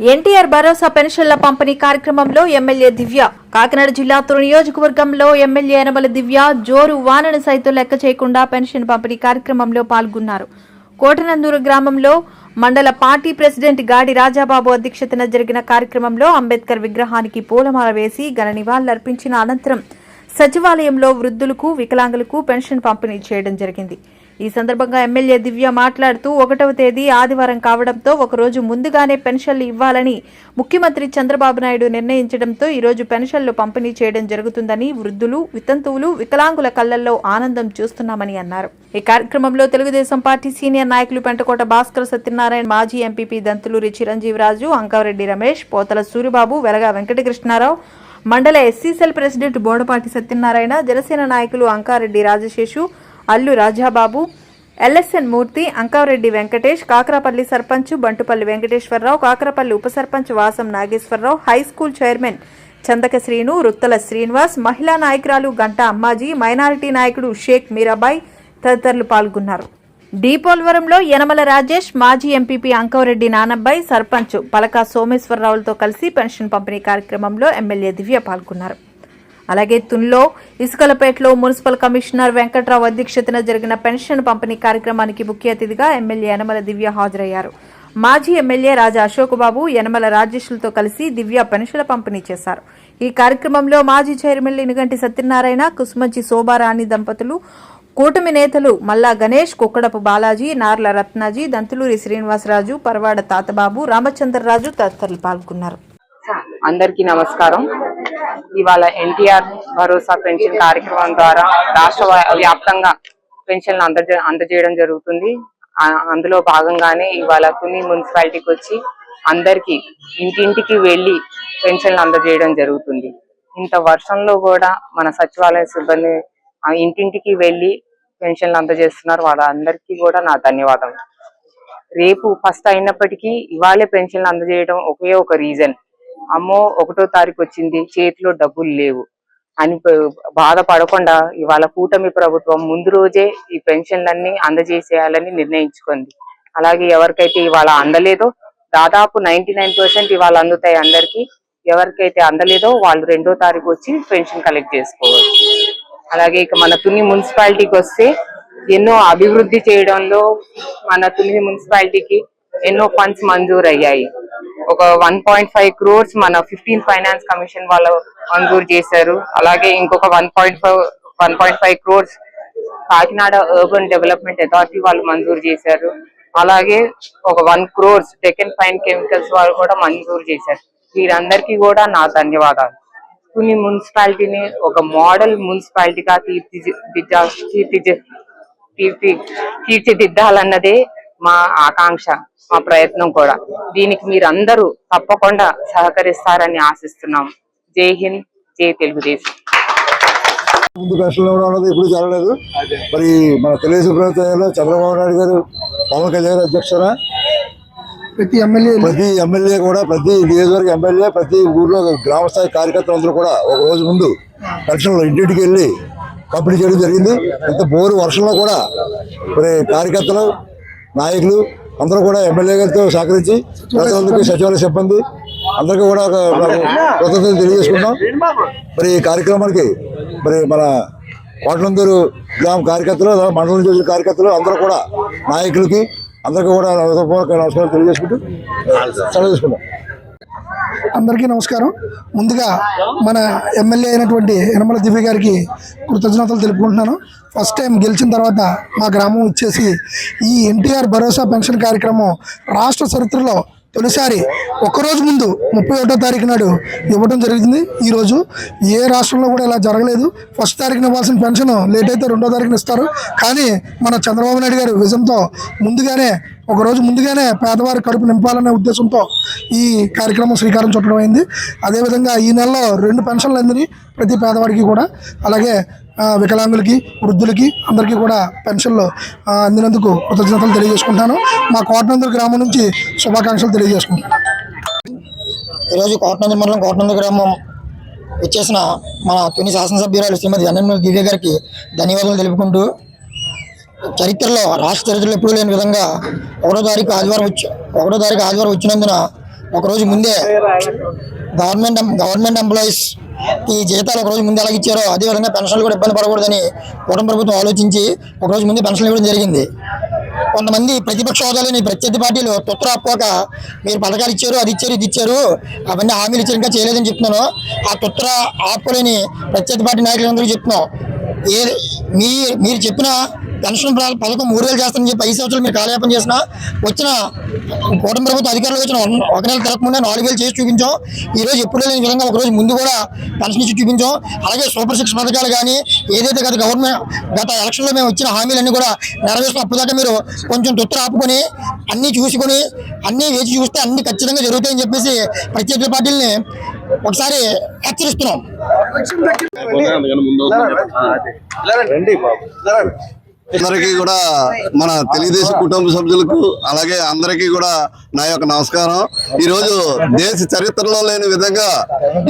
NTR Bharosa పెన్షన్ల పంపిణీ కార్యక్రమంలో ఎమ్మెల్యే దివ్య. కాకినాడ జిల్లా తుని నియోజకవర్గంలో ఎమ్మెల్యే యనమల దివ్య జోరు వానను సైతం లెక్క చేయకుండా పెన్షన్ పంపిణీ కార్యక్రమంలో పాల్గొన్నారు. కోటనందూరు గ్రామంలో మండల పార్టీ ప్రెసిడెంట్ గాడి రాజాబాబు అధ్యక్షతన జరిగిన కార్యక్రమంలో అంబేద్కర్ విగ్రహానికి పూలమాల వేసి ఘన నివాళులర్పించిన అనంతరం సచివాలయంలో వృద్ధులకు వికలాంగులకు పెన్షన్ పంపిణీ చేయడం జరిగింది. ఈ సందర్భంగా ఎమ్మెల్యే దివ్య మాట్లాడుతూ ఒకటవ తేదీ ఆదివారం కావడంతో ఒకరోజు ముందుగానే పెన్షన్లు ఇవ్వాలని ముఖ్యమంత్రి చంద్రబాబు నాయుడు నిర్ణయించడంతో ఈరోజు పెన్షన్లు పంపిణీ చేయడం జరుగుతుందని వృద్ధులు వితంతువులు వికలాంగుల కళ్ళల్లో ఆనందం చూస్తున్నామని అన్నారు. ఈ కార్యక్రమంలో తెలుగుదేశం పార్టీ సీనియర్ నాయకులు పెంటకోట భాస్కర్ సత్యనారాయణ మాజీ ఎంపీపీ దంతులూరి చిరంజీవిరాజు అంకారెడ్డి రమేష్ పోతల సూరిబాబు వెలగా వెంకటకృష్ణారావు మండల SC cell president Bodapati Satyanarayana Janasena నాయకులు అంకారెడ్డి రాజశేషు అల్లు రాజాబాబు ఎల్ఎస్ఎన్ మూర్తి అంకారెడ్డి వెంకటేష్ కాకరాపల్లి సర్పంచ్ బంటుపల్లి వెంకటేశ్వరరావు కాకరపల్లి ఉప sarpanch Vasam Nageswararao high school chairman Chandaka Srinu Ruttala Srinivas మహిళా నాయకురాలు గంటా అమ్మాజీ మైనారిటీ నాయకుడు షేక్ మీరాబాయ్ తదితరులు పాల్గొన్నారు. డీపోల్వరంలో యనమల రాజేష్ మాజీ ఎంపీపీ అంకవరెడ్డి నానబ్బాయి సర్పంచ్ పలక సోమేశ్వరరావులతో కలిసి పెన్షన్ పంపిణీ కార్యక్రమంలో ఎమ్మెల్యే దివ్య పాల్గొన్నారు. అలాగే తున్లో ఇసుకలపేటలో మున్సిపల్ కమిషనర్ వెంకట్రావు అధ్యక్షతన జరిగిన పెన్షన్ పంపిణీ కార్యక్రమానికి ముఖ్య అతిథిగా ఎమ్మెల్యే యనమల దివ్య హాజరయ్యారు. మాజీ ఎమ్మెల్యే రాజా అశోక్ బాబు యనమల రాజేష్లతో కలిసి దివ్య పెన్షన్ల పంపిణీ చేశారు. ఈ కార్యక్రమంలో మాజీ చైర్మన్ ఇనుగంటి సత్యనారాయణ కుస్మంచి శోభారాణి దంపతులు కూటమి నేతలు మల్లా గణేష్ కుక్కడపు బాలాజీ నార్ల రత్నాజీ దంతులూరి శ్రీనివాసరాజు పరవాడ తాతబాబు రామచంద్రరాజు తదితరులు పాల్గొన్నారు. అందరికీ నమస్కారం. ఇవాళ ఎన్టీఆర్ భరోసా పెన్షన్ కార్యక్రమం ద్వారా రాష్ట్ర వ్యాప్తంగా పెన్షన్లు అందజే అందజేయడం జరుగుతుంది. అందులో భాగంగానే ఇవాళ తుని మున్సిపాలిటీకి వచ్చి అందరికి ఇంటింటికి వెళ్ళి పెన్షన్లు అందజేయడం జరుగుతుంది. ఇంత వర్షంలో కూడా మన సచివాలయ సిబ్బంది ఇంటింటికి వెళ్ళి పెన్షన్లు అందజేస్తున్నారు వాళ్ళందరికీ కూడా నా ధన్యవాదాలు రేపు ఫస్ట్ అయినప్పటికీ ఇవాళే పెన్షన్లు అందజేయడం ఒకే ఒక రీజన్. అమ్మో ఒకటో తారీఖు వచ్చింది. చేతిలో డబ్బులు లేవు. అని బాధపడకుండా ఇవాళ కూటమి ప్రభుత్వం ముందు రోజే ఈ పెన్షన్లన్నీ అందజేసేయాలని నిర్ణయించుకుంది. అలాగే ఎవరికైతే ఇవాళ అందలేదో దాదాపు నైన్టీ నైన్ పర్సెంట్ ఇవాళ అందుతాయి అందరికీ. ఎవరికైతే అందలేదో వాళ్ళు రెండో తారీఖు వచ్చి పెన్షన్ కలెక్ట్ చేసుకోవచ్చు. అలాగే ఇక మన తుని మున్సిపాలిటీకి వస్తే ఎన్నో అభివృద్ధి చేయడంలో మన తుని మున్సిపాలిటీకి ఎన్నో ఫండ్స్ మంజూరు అయ్యాయి ఒక వన్ పాయింట్ ఫైవ్ క్రోర్స్ మన ఫిఫ్టీన్ ఫైనాన్స్ కమిషన్ వాళ్ళు మంజూరు చేశారు. అలాగే ఇంకొక one point five one point five crores Kakinada urban development authority వాళ్ళు మంజూరు చేశారు. అలాగే ఒక one crores Tekken fine chemicals వాళ్ళు కూడా మంజూరు చేశారు. వీరందరికీ కూడా నా ధన్యవాదాలు. తుని మున్సిపాలిటీని ఒక మోడల్ మున్సిపాలిటీగా తీర్చిదిద్దా తీర్చిది తీర్చి తీర్చిదిద్దాలన్నదే మా ఆకాంక్ష మా ప్రయత్నం కూడా. దీనికి మీరందరూ తప్పకుండా సహకరిస్తారని ఆశిస్తున్నాం. జై హింద్ జై తెలుగుదేశం. ముందు కష్టంలో ఉన్నది ఎప్పుడు జరగలేదు మరి మన తెలుగుదేశం ప్రభుత్వంలో చంద్రబాబు నాయుడు గారు పవన్ కళ్యాణ్ గారు అధ్యక్షన ప్రతి ఎమ్మెల్యే ప్రతి ఎమ్మెల్యే కూడా ప్రతి నియోజకవర్గ ఎమ్మెల్యే ప్రతి ఊర్లో గ్రామ స్థాయి కార్యకర్తలందరూ కూడా ఒక రోజు ముందు పెన్షన్లు ఇంటింటికి వెళ్ళి పంపిణీ చేయడం జరిగింది. ఇంత బోరు వర్షంలో కూడా మరి కార్యకర్తలు నాయకులు అందరూ కూడా ఎమ్మెల్యే గారితో సహకరించి ప్రజలందరికీ సచివాలయ సిబ్బంది అందరికీ కూడా ఒక కృతజ్ఞతలు తెలియజేసుకుంటాం మరి ఈ కార్యక్రమానికి మరి మన కోటనందూరు గ్రామ కార్యకర్తలు మండలం జిల్లా కార్యకర్తలు అందరూ కూడా నాయకులకి అందరికీ కూడా హృదయపూర్వక నమస్కారం తెలియజేసుకుంటూ సెలవు అందరికీ నమస్కారం. ముందుగా మన ఎమ్మెల్యే అయినటువంటి యనమల దివ్య గారికి కృతజ్ఞతలు తెలుపుకుంటున్నాను. ఫస్ట్ టైం గెలిచిన తర్వాత మా గ్రామం ఇచ్చేసి ఈ ఎన్టీఆర్ భరోసా పెన్షన్ కార్యక్రమం రాష్ట్ర చరిత్రలో తొలిసారి ఒక్కరోజు ముందు ముప్పై ఒకటో తారీఖు నాడు ఇవ్వడం జరిగింది. ఈరోజు ఏ రాష్ట్రంలో కూడా ఇలా జరగలేదు. ఫస్ట్ తారీఖున ఇవ్వాల్సిన పెన్షన్ లేట్ అయితే రెండో తారీఖున ఇస్తారు. కానీ మన చంద్రబాబు నాయుడు గారు విజయంతో ముందుగానే ఒకరోజు ముందుగానే పేదవారి కడుపు నింపాలనే ఉద్దేశంతో ఈ కార్యక్రమం శ్రీకారం చుట్టడం అయింది. అదేవిధంగా ఈ నెలలో రెండు పెన్షన్లు అందినాయి ప్రతి పేదవాడికి కూడా. అలాగే వికలాంగులకి వృద్ధులకి అందరికీ కూడా పెన్షన్లు అందినందుకు కృతజ్ఞతలు తెలియజేసుకుంటాను. మా కోటనందూరు గ్రామం నుంచి శుభాకాంక్షలు తెలియజేసుకుంటాను ఈరోజు కోటనంది మండలం కోటనంది గ్రామం వచ్చేసిన మన తొని శాసనసభ్యురాలు శ్రీమతి ఎన్ఎంఎల్ దివ్య గారికి ధన్యవాదాలు తెలుపుకుంటూ చరిత్రలో రాష్ట్ర చరిత్రలో ఎప్పుడూ లేని విధంగా ఒకటో తారీఖు ఆదివారం వచ్చి ఒకటో తారీఖు ఆదివారం వచ్చినందున ఒకరోజు ముందే గవర్నమెంట్ గవర్నమెంట్ ఎంప్లాయీస్ ఈ జీతాలు ఒకరోజు ముందు ఎలా ఇచ్చారో అదే విధంగా పెన్షన్లు కూడా ఇబ్బంది పడకూడదని కుటుంబ ప్రభుత్వం ఆలోచించి ఒకరోజు ముందు పెన్షన్లు ఇవ్వడం జరిగింది. కొంతమంది ప్రతిపక్ష హోదాలోని ప్రత్యర్థి పార్టీలు తొత్తర ఆపుకోక మీరు పథకాలు ఇచ్చారు అది ఇచ్చారు ఇది ఇచ్చారు అవన్నీ హామీలు ఇచ్చారు ఇంకా చేయలేదని చెప్తున్నాను. ఆ తొత్తర ఆపుకోలేని ప్రత్యర్థి పార్టీ నాయకులందరికీ చెప్తున్నాం. ఏ మీ మీరు చెప్పిన పెన్షన్ పథకం మూడు వేలు చేస్తానని చెప్పి ఐదు సంవత్సరాలు మీరు కాలయాపన చేసిన వచ్చిన కూటమి ప్రభుత్వం అధికారులు వచ్చిన ఒక నెల తిరగకుండా నాలుగు వేలు చేసి చూపించాం. ఈ రోజు ఎప్పుడు లేని విధంగా ఒక రోజు ముందు కూడా పెన్షన్ ఇచ్చి చూపించాం. అలాగే సూపర్ సిక్స్ పథకాలు కానీ ఏదైతే గత గవర్నమెంట్ గత ఎలక్షన్లో మేము ఇచ్చిన హామీలన్నీ కూడా నెరవేర్చిన అప్పటిదాకా మీరు కొంచెం తొత్తు ఆపుకొని అన్నీ చూసుకొని అన్నీ వేచి చూస్తే అన్ని ఖచ్చితంగా జరుగుతాయని చెప్పేసి ప్రత్యర్థి పార్టీలని ఒకసారి హెచ్చరిస్తున్నాం. అందరికీ కూడా మన తెలుగుదేశం కుటుంబ సభ్యులకు అలాగే అందరికీ కూడా నా యొక్క నమస్కారం. ఈరోజు దేశ చరిత్రలో లేని విధంగా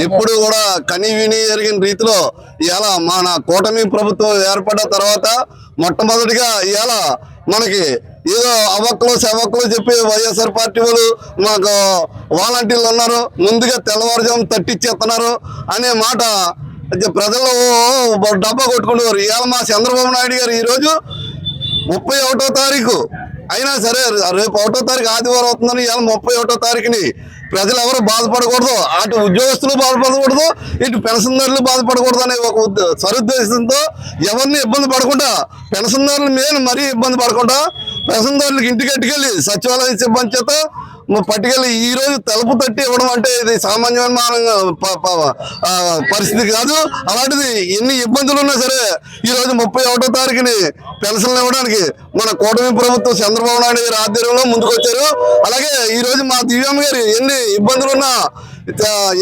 ఎప్పుడు కూడా కని విని రీతిలో ఇలా మన కూటమి ప్రభుత్వం ఏర్పడిన తర్వాత మొట్టమొదటిగా ఇవాళ మనకి ఏదో అవక్కలు సెవక్కలు చెప్పి వైఎస్ఆర్ పార్టీ వాళ్ళు మాకు వాలంటీర్లు ఉన్నారు ముందుగా తెల్లవారుజాము తట్టిచ్చేస్తున్నారు అనే మాట ప్రజలు డబ్బా కొట్టుకునేవారు ఇవాళ మా చంద్రబాబు నాయుడు గారు ఈరోజు ముప్పై ఒకటో తారీఖు. అయినా సరే రేపు ఒకటో తారీఖు ఆదివారం అవుతుందని ఇవాళ ముప్పై ఒకటో తారీఖుని ప్రజలు ఎవరు బాధపడకూడదు. అటు ఉద్యోగస్తులు బాధపడకూడదు ఇటు పెన్షన్దారులు బాధపడకూడదు అనే ఒక సరుద్దేశంతో ఎవరిని ఇబ్బంది పడకుండా పెన్షన్దారులు మెయిన్ మరీ ఇబ్బంది పడకుండా పెన్షన్దారులకు ఇంటికి కట్టుకెళ్ళి సచివాలయ సిబ్బంది చేత పట్టుకెళ్ళి ఈ రోజు తలుపు తట్టి ఇవ్వడం అంటే ఇది సామాన్యమైన పరిస్థితి కాదు. అలాంటిది ఎన్ని ఇబ్బందులు ఉన్నా సరే ఈ రోజు ముప్పై ఒకటో తారీఖుని పెన్షన్లు ఇవ్వడానికి మన కూటమి ప్రభుత్వం చంద్రబాబు నాయుడు గారి ఆధ్వర్యంలో ముందుకు వచ్చారు అలాగే ఈ రోజు మా దివ్యమ్మ గారు ఎన్ని ఇబ్బందులు ఉన్నా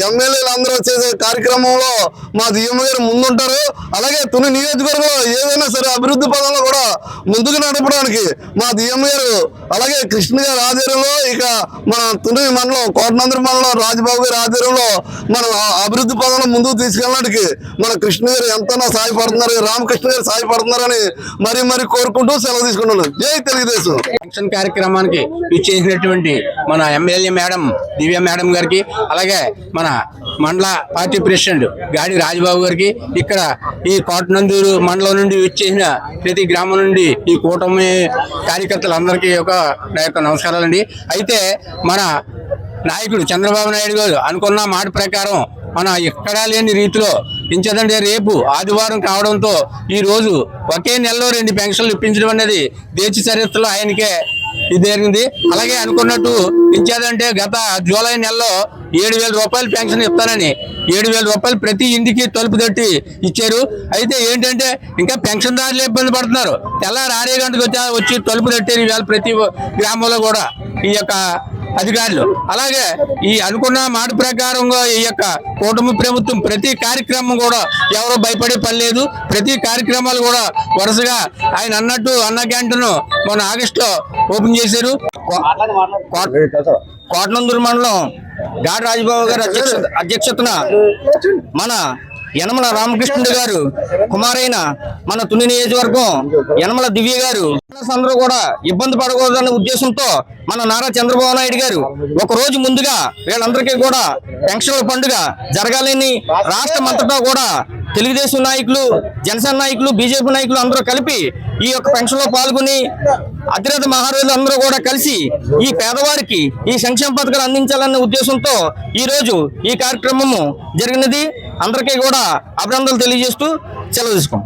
ఎమ్మెల్యేలు అందరూ చేసే కార్యక్రమంలో మా దియ్యమ్మ గారు ముందుంటారు. అలాగే తుని నియోజకవర్గంలో ఏదైనా సరే అభివృద్ధి పదంలో కూడా ముందుకు నడపడానికి మా దియ్యమ్మ గారు అలాగే కృష్ణ గారి ఆధ్వర్యంలో ఇక మన తుని మండలం కోటనంద్ర మండలం రాజబాబు గారి ఆధ్వర్యంలో మనం అభివృద్ధి పదంలో ముందుకు తీసుకెళ్ళడానికి మన కృష్ణ గారు ఎంతనా సాయపడుతున్నారు రామకృష్ణ గారు సాయపడుతున్నారని మరీ మరీ కోరుకుంటూ సెలవు తీసుకుంటున్నాను. జై తెలుగుదేశం. ఫంక్షన్ కార్యక్రమానికి ఇచ్చేసినటువంటి మన ఎమ్మెల్యే మేడం దివ్య మేడం గారికి అలాగే మన మండల పార్టీ ప్రెసిడెంట్ గాడి రాజబాబు గారికి ఇక్కడ ఈ కోటనందూరు మండలం నుండి ఇచ్చేసిన ప్రతి గ్రామం నుండి ఈ కూటమి కార్యకర్తలందరికీ ఒక నా యొక్క నమస్కారాలండి. అయితే మన నాయకుడు చంద్రబాబు నాయుడు గారు అనుకున్న మాట ప్రకారం మన ఎక్కడా లేని రీతిలో పెంచదంటే రేపు ఆదివారం కావడంతో ఈ రోజు ఒకే నెలలో రెండు పెన్షన్లు ఇప్పించడం అనేది దేశ చరిత్రలో ఆయనకే ఇది జరిగింది. అలాగే అనుకున్నట్టు ఇచ్చేదంటే గత జూలై నెలలో ఏడు వేల రూపాయలు పెన్షన్ ఇస్తానని ఏడు వేల రూపాయలు ప్రతి ఇంటికి తలుపు తట్టి ఇచ్చారు. అయితే ఏంటంటే ఇంకా పెన్షన్దారులు ఇబ్బంది పడుతున్నారు. తెల్లారి ఆరే గంటకు వచ్చి వచ్చి తలుపు తట్టారు ఈవేళ ప్రతి గ్రామంలో కూడా ఈ యొక్క అధికారులు. అలాగే ఈ అనుకున్న మాట ప్రకారంగా ఈ యొక్క కూటమి ప్రభుత్వం ప్రతి కార్యక్రమం కూడా ఎవరో భయపడే పని లేదు. ప్రతి కార్యక్రమాలు కూడా వరుసగా ఆయన అన్నట్టు అన్న క్యాంటీన్ మొన్న ఆగస్టులో ఓపెన్ చేశారు. కోటనందూరు మండలం గాడి రాజబాబు గారి అధ్యక్ష అధ్యక్షతన మన యనమల రామకృష్ణుడు గారు కుమారైన మన తుని నియోజకవర్గం యనమల దివ్య గారు. అందరూ కూడా ఇబ్బంది పడకూడదనే ఉద్దేశంతో మన నారా చంద్రబాబు నాయుడు గారు ఒక రోజు ముందుగా వీళ్ళందరికీ కూడా పెన్షన్ల పండుగ జరగాలని రాష్ట్రం అంతటా కూడా తెలుగుదేశం నాయకులు జనసేన నాయకులు బీజేపీ నాయకులు అందరూ కలిపి ఈ యొక్క పెన్షన్లో పాల్గొని అతిరథ మహారాజులు అందరూ కూడా కలిసి ఈ పేదవారికి ఈ సంక్షేమ పథకాలు అందించాలనే ఉద్దేశంతో ఈ రోజు ఈ కార్యక్రమము జరిగినది. అందరికీ కూడా అభినందనలు తెలియజేస్తూ సెలవు తీసుకోం